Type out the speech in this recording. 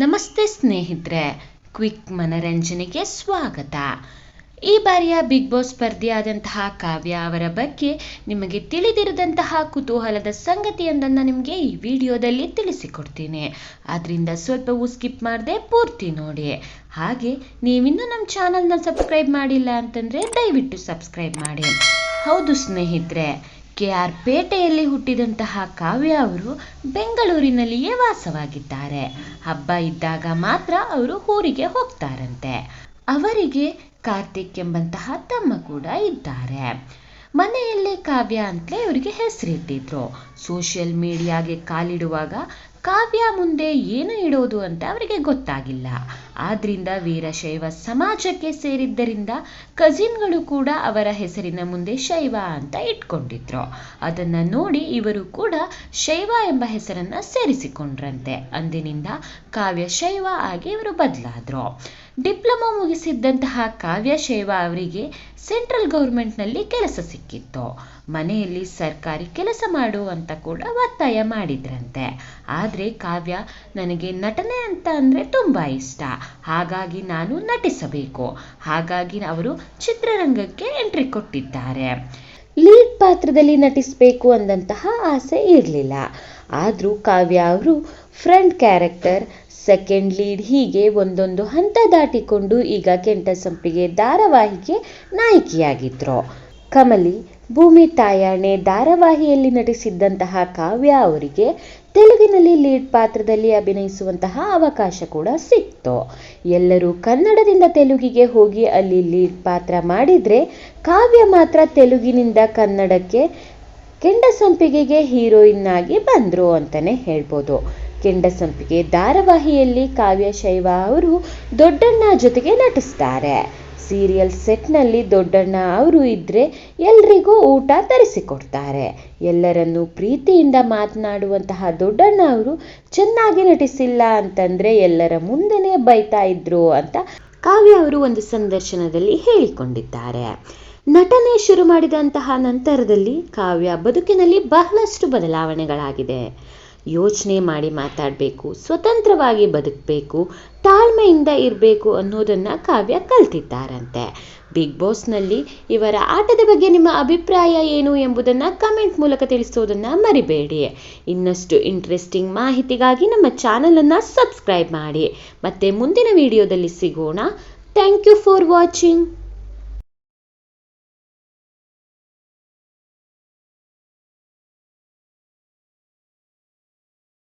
ನಮಸ್ತೆ ಸ್ನೇಹಿತರೆ, ಕ್ವಿಕ್ ಮನರಂಜನೆಗೆ ಸ್ವಾಗತ. ಈ ಬಾರಿಯ ಬಿಗ್ ಬಾಸ್ ಸ್ಪರ್ಧೆಯಾದಂತಹ ಕಾವ್ಯ ಅವರ ಬಗ್ಗೆ ನಿಮಗೆ ತಿಳಿದಿರದಂತಹ ಕುತೂಹಲದ ಸಂಗತಿಯೊಂದನ್ನು ನಿಮಗೆ ಈ ವಿಡಿಯೋದಲ್ಲಿ ತಿಳಿಸಿಕೊಡ್ತೀನಿ. ಆದ್ದರಿಂದ ಸ್ವಲ್ಪವೂ ಸ್ಕಿಪ್ ಮಾಡದೆ ಪೂರ್ತಿ ನೋಡಿ. ಹಾಗೆ ನೀವಿನ್ನೂ ನಮ್ಮ ಚಾನಲ್ನ ಸಬ್ಸ್ಕ್ರೈಬ್ ಮಾಡಿಲ್ಲ ಅಂತಂದರೆ ದಯವಿಟ್ಟು ಸಬ್ಸ್ಕ್ರೈಬ್ ಮಾಡಿ. ಹೌದು ಸ್ನೇಹಿತರೆ ಕೆ ಆರ್ ಪೇಟೆಯಲ್ಲಿ ಹುಟ್ಟಿದಂತಹ ಕಾವ್ಯ ಅವರು ಬೆಂಗಳೂರಿನಲ್ಲಿಯೇ ವಾಸವಾಗಿದ್ದಾರೆ. ಹಬ್ಬ ಇದ್ದಾಗ ಮಾತ್ರ ಅವರು ಊರಿಗೆ ಹೋಗ್ತಾರಂತೆ. ಅವರಿಗೆ ಕಾರ್ತಿಕ್ ಎಂಬಂತಹ ತಮ್ಮ ಕೂಡ ಇದ್ದಾರೆ. ಮನೆಯಲ್ಲೇ ಕಾವ್ಯ ಅಂತಲೇ ಅವರಿಗೆ ಹೆಸರಿಟ್ಟಿದ್ರು. ಸೋಷಿಯಲ್ ಮೀಡಿಯಾಗೆ ಕಾಲಿಡುವಾಗ ಕಾವ್ಯ ಮುಂದೆ ಏನು ಇಡೋದು ಅಂತ ಅವರಿಗೆ ಗೊತ್ತಾಗಿಲ್ಲ. ಆದ್ರಿಂದ ವೀರಶೈವ ಸಮಾಜಕ್ಕೆ ಸೇರಿದ್ದರಿಂದ ಕಜಿನ್ಗಳು ಕೂಡ ಅವರ ಹೆಸರಿನ ಮುಂದೆ ಶೈವ ಅಂತ ಇಟ್ಕೊಂಡಿದ್ರು. ಅದನ್ನ ನೋಡಿ ಇವರು ಕೂಡ ಶೈವ ಎಂಬ ಹೆಸರನ್ನ ಸೇರಿಸಿಕೊಂಡ್ರಂತೆ. ಅಂದಿನಿಂದ ಕಾವ್ಯ ಶೈವ ಆಗಿ ಇವರು ಬದಲಾದ್ರು. ಡಿಪ್ಲೊಮಾ ಮುಗಿಸಿದ್ದಂತಹ ಕಾವ್ಯ ಶೈವ ಅವರಿಗೆ ಸೆಂಟ್ರಲ್ ಗೌರ್ಮೆಂಟ್ನಲ್ಲಿ ಕೆಲಸ ಸಿಕ್ಕಿತ್ತು. ಮನೆಯಲ್ಲಿ ಸರ್ಕಾರಿ ಕೆಲಸ ಮಾಡು ಅಂತ ಕೂಡ ಒತ್ತಾಯ ಮಾಡಿದ್ರಂತೆ. ಆದರೆ ಕಾವ್ಯ ನನಗೆ ನಟನೆ ಅಂತ ಅಂದರೆ ತುಂಬ ಇಷ್ಟ. ಹಾಗಾಗಿ ನಾನು ನಟಿಸಬೇಕು. ಹಾಗಾಗಿ ಅವರು ಚಿತ್ರರಂಗಕ್ಕೆ ಎಂಟ್ರಿ ಕೊಟ್ಟಿದ್ದಾರೆ. ಲೀಡ್ ಪಾತ್ರದಲ್ಲಿ ನಟಿಸಬೇಕು ಅಂದಂತಹ ಆಸೆ ಇರಲಿಲ್ಲ. ಆದರೂ ಕಾವ್ಯ ಅವರು ಫ್ರಂಟ್ ಕ್ಯಾರೆಕ್ಟರ್, ಸೆಕೆಂಡ್ ಲೀಡ್ ಹೀಗೆ ಒಂದೊಂದು ಹಂತ ದಾಟಿಕೊಂಡು ಈಗ ಕೆಂಟ ಸಂಪಿಗೆ ಧಾರಾವಾಹಿಗೆ ನಾಯಕಿಯಾಗಿದ್ರು. ಕಮಲಿ ಭೂಮಿ ತಾಯಾಣೆ ಧಾರಾವಾಹಿಯಲ್ಲಿ ನಟಿಸಿದ್ದಂತಹ ಕಾವ್ಯ ಅವರಿಗೆ ತೆಲುಗಿನಲ್ಲಿ ಲೀಡ್ ಪಾತ್ರದಲ್ಲಿ ಅಭಿನಯಿಸುವಂತಹ ಅವಕಾಶ ಕೂಡ ಸಿಕ್ತು. ಎಲ್ಲರೂ ಕನ್ನಡದಿಂದ ತೆಲುಗಿಗೆ ಹೋಗಿ ಅಲ್ಲಿ ಲೀಡ್ ಪಾತ್ರ ಮಾಡಿದರೆ ಕಾವ್ಯ ಮಾತ್ರ ತೆಲುಗಿನಿಂದ ಕನ್ನಡಕ್ಕೆ ಕೆಂಡಸಂಪಿಗೆಗೆ ಹೀರೋಯಿನ್ ಆಗಿ ಬಂದರು ಅಂತಲೇ ಹೇಳ್ಬೋದು. ಕೆಂಡಸಂಪಿಗೆ ಧಾರಾವಾಹಿಯಲ್ಲಿ ಕಾವ್ಯ ಶೈವ ಅವರು ದೊಡ್ಡಣ್ಣ ಜೊತೆಗೆ ನಟಿಸ್ತಾರೆ. ಸೀರಿಯಲ್ ಸೆಟ್ನಲ್ಲಿ ದೊಡ್ಡಣ್ಣ ಅವರು ಇದ್ದರೆ ಎಲ್ರಿಗೂ ಊಟ ತರಿಸಿಕೊಡ್ತಾರೆ. ಎಲ್ಲರನ್ನೂ ಪ್ರೀತಿಯಿಂದ ಮಾತನಾಡುವಂತಹ ದೊಡ್ಡಣ್ಣ ಅವರು ಚೆನ್ನಾಗಿ ನಟಿಸಿಲ್ಲ ಅಂತಂದರೆ ಎಲ್ಲರ ಮುಂದೆನೇ ಬೈತಾ ಇದ್ರು ಅಂತ ಕಾವ್ಯ ಅವರು ಒಂದು ಸಂದರ್ಶನದಲ್ಲಿ ಹೇಳಿಕೊಂಡಿದ್ದಾರೆ. ನಟನೆ ಶುರು ಮಾಡಿದಂತಹ ನಂತರದಲ್ಲಿ ಕಾವ್ಯ ಬದುಕಿನಲ್ಲಿ ಬಹಳಷ್ಟು ಬದಲಾವಣೆಗಳಾಗಿದೆ. ಯೋಚನೆ ಮಾಡಿ ಮಾತಾಡಬೇಕು, ಸ್ವತಂತ್ರವಾಗಿ ಬದುಕಬೇಕು, ತಾಳ್ಮೆಯಿಂದ ಇರಬೇಕು ಅನ್ನೋದನ್ನು ಕಾವ್ಯ ಕಲ್ತಿದ್ದಾರಂತೆ. ಬಿಗ್ ಬಾಸ್ನಲ್ಲಿ ಇವರ ಆಟದ ಬಗ್ಗೆ ನಿಮ್ಮ ಅಭಿಪ್ರಾಯ ಏನು ಎಂಬುದನ್ನು ಕಮೆಂಟ್ ಮೂಲಕ ತಿಳಿಸೋದನ್ನು ಮರಿಬೇಡಿ. ಇನ್ನಷ್ಟು ಇಂಟ್ರೆಸ್ಟಿಂಗ್ ಮಾಹಿತಿಗಾಗಿ ನಮ್ಮ ಚಾನಲನ್ನು ಸಬ್ಸ್ಕ್ರೈಬ್ ಮಾಡಿ. ಮತ್ತೆ ಮುಂದಿನ ವಿಡಿಯೋದಲ್ಲಿ ಸಿಗೋಣ. Thank you for watching